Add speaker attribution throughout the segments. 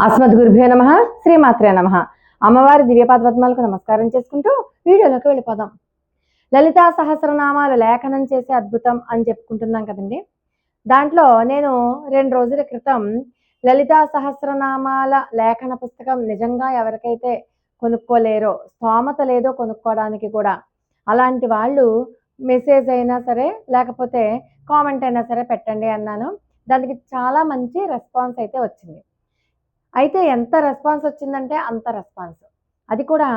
Speaker 1: అస్మద్ గురుభ్యో నమ శ్రీమాత్రే నమ. అమ్మవారి దివ్యపాద పద్మాలకు నమస్కారం చేసుకుంటూ వీడియోలోకి వెళ్ళిపోదాం. లలితా సహస్రనామాలు లేఖనం చేసే అద్భుతం అని చెప్పుకుంటున్నాం కదండి. దాంట్లో నేను రెండు రోజుల క్రితం లలితా సహస్రనామాల లేఖన పుస్తకం నిజంగా ఎవరికైతే కొనుక్కోలేరో స్తోమత లేదో కొనుక్కోవడానికి కూడా అలాంటి వాళ్ళు మెసేజ్ అయినా సరే లేకపోతే కామెంట్ అయినా సరే పెట్టండి అన్నాను. దానికి చాలా మంచి రెస్పాన్స్ అయితే వచ్చింది. అయితే ఎంత రెస్పాన్స్ వచ్చిందంటే అంత రెస్పాన్స్. అది కూడా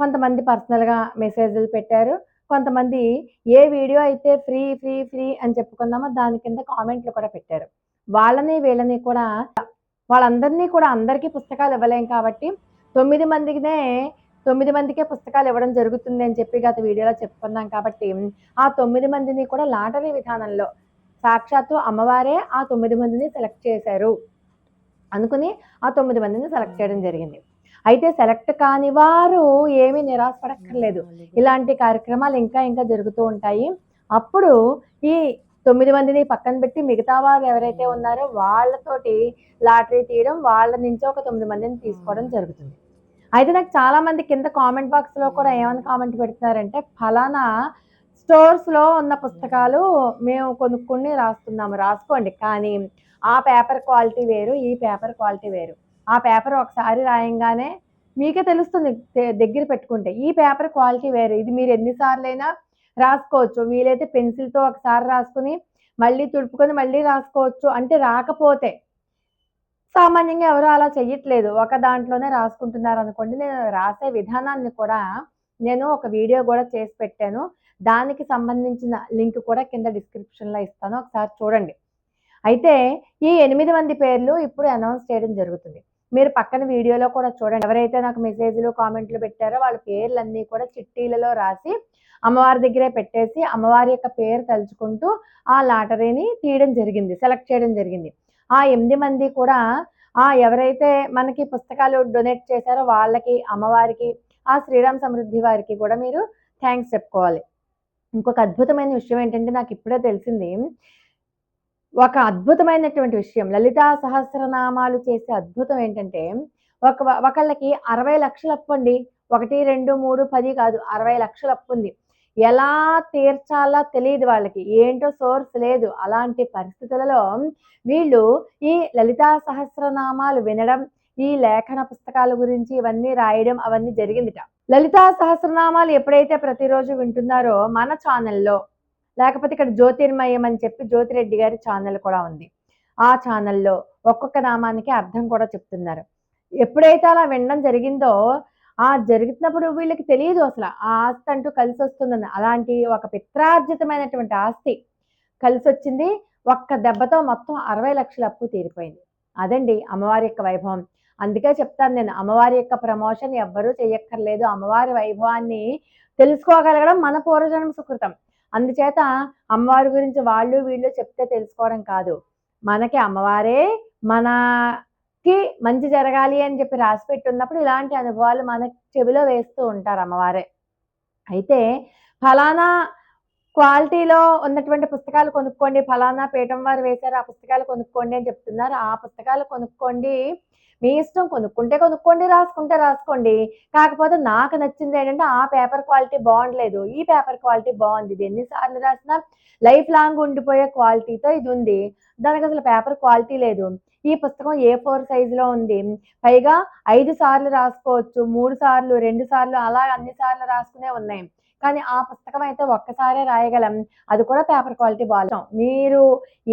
Speaker 1: కొంతమంది పర్సనల్గా మెసేజ్లు పెట్టారు. కొంతమంది ఏ వీడియో అయితే ఫ్రీ ఫ్రీ ఫ్రీ అని చెప్పుకున్నామో దాని కింద కామెంట్లు కూడా పెట్టారు. వాళ్ళని వీళ్ళని కూడా వాళ్ళందరినీ కూడా అందరికీ పుస్తకాలు ఇవ్వలేం కాబట్టి తొమ్మిది మందికినే తొమ్మిది మందికే పుస్తకాలు ఇవ్వడం జరుగుతుంది అని చెప్పి గత వీడియోలో చెప్పుకున్నాం కాబట్టి ఆ తొమ్మిది మందిని కూడా లాటరీ విధానంలో సాక్షాత్తు అమ్మవారే ఆ తొమ్మిది మందిని సెలెక్ట్ చేశారు. అనుకుని ఆ తొమ్మిది మందిని సెలెక్ట్ చేయడం జరిగింది. అయితే సెలెక్ట్ కాని వారు ఏమీ నిరాశపడక్కర్లేదు. ఇలాంటి కార్యక్రమాలు ఇంకా ఇంకా జరుగుతూ ఉంటాయి. అప్పుడు ఈ తొమ్మిది మందిని పక్కన పెట్టి మిగతా వారు ఎవరైతే ఉన్నారో వాళ్ళతోటి లాటరీ తీయడం వాళ్ళ నుంచి ఒక తొమ్మిది మందిని తీసుకోవడం జరుగుతుంది. అయితే నాకు చాలా మంది కింద కామెంట్ బాక్స్లో కూడా ఏమని కామెంట్ పెడుతున్నారంటే ఫలానా స్టోర్స్లో ఉన్న పుస్తకాలు మేము కొనుక్కుని రాస్తున్నాము రాసుకోండి. కానీ ఆ పేపర్ క్వాలిటీ వేరు ఈ పేపర్ క్వాలిటీ వేరు. ఆ పేపర్ ఒకసారి రాయంగానే మీకే తెలుస్తుంది దగ్గర పెట్టుకుంటే. ఈ పేపర్ క్వాలిటీ వేరు. ఇది మీరు ఎన్నిసార్లైనా రాసుకోవచ్చు. వీలైతే పెన్సిల్తో ఒకసారి రాసుకుని మళ్ళీ తుడుపుకొని మళ్ళీ రాసుకోవచ్చు. అంటే రాకపోతే సామాన్యంగా ఎవరు అలా చెయ్యట్లేదు. ఒక దాంట్లోనే రాసుకుంటున్నారు అనుకోండి నేను రాసే విధానాన్ని కూడా నేను ఒక వీడియో కూడా చేసి పెట్టాను. దానికి సంబంధించిన లింక్ కూడా కింద డిస్క్రిప్షన్లో ఇస్తాను. ఒకసారి చూడండి. అయితే ఈ ఎనిమిది మంది పేర్లు ఇప్పుడు అనౌన్స్ చేయడం జరుగుతుంది. మీరు పక్కన వీడియోలో కూడా చూడండి. ఎవరైతే నాకు మెసేజ్లు కామెంట్లు పెట్టారో వాళ్ళ పేర్లన్నీ కూడా చిట్టీలలో రాసి అమ్మవారి దగ్గరే పెట్టేసి అమ్మవారి యొక్క పేరు తలుచుకుంటూ ఆ లాటరీని తీయడం జరిగింది సెలెక్ట్ చేయడం జరిగింది. ఆ ఎనిమిది మంది కూడా ఆ ఎవరైతే మనకి పుస్తకాలు డొనేట్ చేశారో వాళ్ళకి అమ్మవారికి ఆ శ్రీరామ్ సమృద్ధి వారికి కూడా మీరు థ్యాంక్స్ చెప్పుకోవాలి. ఇంకొక అద్భుతమైన విషయం ఏంటంటే నాకు ఇప్పుడే తెలిసింది. ఒక అద్భుతమైనటువంటి విషయం. లలితా సహస్రనామాలు చేసే అద్భుతం ఏంటంటే ఒక ఒకళ్ళకి అరవై లక్షలు అప్పు అండి. ఒకటి రెండు మూడు పది కాదు అరవై లక్షలు అప్పు ఉంది. ఎలా తీర్చాలో తెలియదు వాళ్ళకి. ఏంటో సోర్స్ లేదు. అలాంటి పరిస్థితులలో వీళ్ళు ఈ లలితా సహస్రనామాలు వినడం ఈ లేఖన పుస్తకాల గురించి ఇవన్నీ రాయడం అవన్నీ జరిగిందిట. లలితా సహస్రనామాలు ఎప్పుడైతే ప్రతిరోజు వింటున్నారో మన ఛానల్లో లేకపోతే ఇక్కడ జ్యోతిర్మయం అని చెప్పి జ్యోతిరెడ్డి గారి ఛానల్ కూడా ఉంది. ఆ ఛానల్లో ఒక్కొక్క నామానికి అర్థం కూడా చెప్తున్నారు. ఎప్పుడైతే అలా వినడం జరిగిందో ఆ జరుగుతున్నప్పుడు వీళ్ళకి తెలియదు అసలు. ఆ ఆస్తి అంటూ కలిసి వస్తుందని. అలాంటి ఒక పిత్రార్జితమైనటువంటి ఆస్తి కలిసి వచ్చింది. ఒక్క దెబ్బతో మొత్తం అరవై లక్షల అప్పు తీరిపోయింది. అదండి అమ్మవారి యొక్క వైభవం. అందుకే చెప్తాను నేను అమ్మవారి యొక్క ప్రమోషన్ ఎవ్వరూ చేయక్కర్లేదు. అమ్మవారి వైభవాన్ని తెలుసుకోగలగడం మన పూర్వజన్మ సుకృతం. అందుచేత అమ్మవారి గురించి వాళ్ళు వీళ్ళు చెప్తే తెలుసుకోవడం కాదు. మనకి అమ్మవారే మనకి మంచి జరగాలి అని చెప్పి రాసి ఉన్నప్పుడు ఇలాంటి అనుభవాలు మన చెవిలో వేస్తూ ఉంటారు అమ్మవారే. అయితే ఫలానా క్వాలిటీలో ఉన్నటువంటి పుస్తకాలు కొనుక్కోండి. ఫలానా పీఠం వారు వేశారు ఆ పుస్తకాలు కొనుక్కోండి అని చెప్తున్నారు. ఆ పుస్తకాలు కొనుక్కోండి మీ ఇష్టం కొనుక్కుంటే కొనుక్కోండి రాసుకుంటే రాసుకోండి. కాకపోతే నాకు నచ్చింది ఏంటంటే ఆ పేపర్ క్వాలిటీ బాగుండలేదు ఈ పేపర్ క్వాలిటీ బాగుంది ఇది ఎన్నిసార్లు రాసినా లైఫ్ లాంగ్ ఉండిపోయే క్వాలిటీతో ఇది ఉంది. దానికి అసలు పేపర్ క్వాలిటీ లేదు. ఈ పుస్తకం ఏ ఫోర్ సైజులో ఉంది. పైగా ఐదు సార్లు రాసుకోవచ్చు మూడు సార్లు రెండు సార్లు అలా అన్ని సార్లు రాసుకునే ఉన్నాయి. కానీ ఆ పుస్తకం అయితే ఒక్కసారే రాయగలం. అది కూడా పేపర్ క్వాలిటీ బాగా మీరు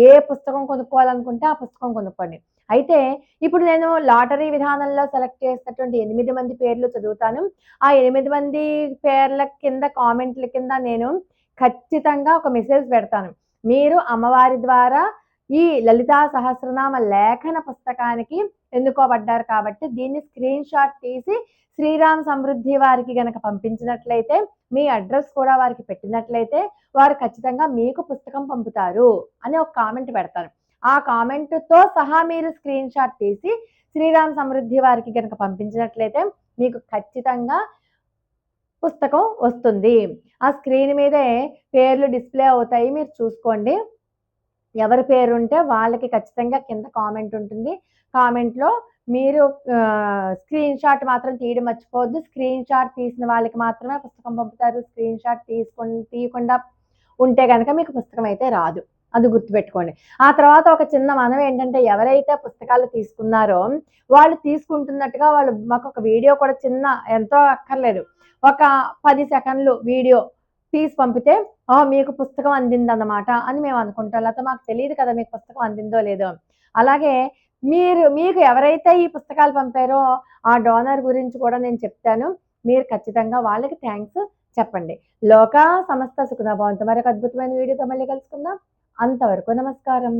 Speaker 1: ఏ పుస్తకం కొనుక్కోవాలనుకుంటే ఆ పుస్తకం కొనుక్కోండి. అయితే ఇప్పుడు నేను లాటరీ విధానంలో సెలెక్ట్ చేసినటువంటి ఎనిమిది మంది పేర్లు చదువుతాను. ఆ ఎనిమిది మంది పేర్ల కింద కామెంట్ల కింద నేను ఖచ్చితంగా ఒక మెసేజ్ పెడతాను. మీరు అమ్మవారి ద్వారా ఈ లలితా సహస్రనామ లేఖన పుస్తకానికి ఎన్నుకోబడ్డారు కాబట్టి దీన్ని స్క్రీన్ షాట్ తీసి శ్రీరామ్ సమృద్ధి వారికి గనక పంపించినట్లయితే మీ అడ్రస్ కూడా వారికి పెట్టినట్లయితే వారు ఖచ్చితంగా మీకు పుస్తకం పంపుతారు అని ఒక కామెంట్ పెడతారు ఆ కామెంట్తో సహా మీరు స్క్రీన్ షాట్ తీసి శ్రీరామ్ సమృద్ధి వారికి కనుక పంపించినట్లయితే మీకు ఖచ్చితంగా పుస్తకం వస్తుంది. ఆ స్క్రీన్ మీదే పేర్లు డిస్ప్లే అవుతాయి. మీరు చూసుకోండి. ఎవరి పేరు ఉంటే వాళ్ళకి ఖచ్చితంగా కింద కామెంట్ ఉంటుంది. కామెంట్లో మీరు స్క్రీన్ షాట్ మాత్రం తీయడం మర్చిపోవద్దు. స్క్రీన్ షాట్ తీసిన వాళ్ళకి మాత్రమే పుస్తకం పంపుతారు. స్క్రీన్ షాట్ తీసుకొని తీయకుండా ఉంటే కనుక మీకు పుస్తకం అయితే రాదు. అది గుర్తుపెట్టుకోండి. ఆ తర్వాత ఒక చిన్న మనం ఏంటంటే ఎవరైతే పుస్తకాలు తీసుకున్నారో వాళ్ళు తీసుకుంటున్నట్టుగా వాళ్ళు మాకు ఒక వీడియో కూడా చిన్న ఎంతో అక్కర్లేదు. ఒక పది సెకండ్లు వీడియో తీసి పంపితే ఓ మీకు పుస్తకం అందిందన్నమాట అని మేము అనుకుంటాం. లేకపోతే మాకు తెలియదు కదా మీకు పుస్తకం అందిందో లేదో. అలాగే మీరు మీకు ఎవరైతే ఈ పుస్తకాలు పంపారో ఆ డోనర్ గురించి కూడా నేను చెప్తాను. మీరు ఖచ్చితంగా వాళ్ళకి థ్యాంక్స్ చెప్పండి. లోక సమస్త సుఖన భవంతు. మరొక అద్భుతమైన వీడియోతో మళ్ళీ కలుసుకుందాం. అంతవరకు నమస్కారం.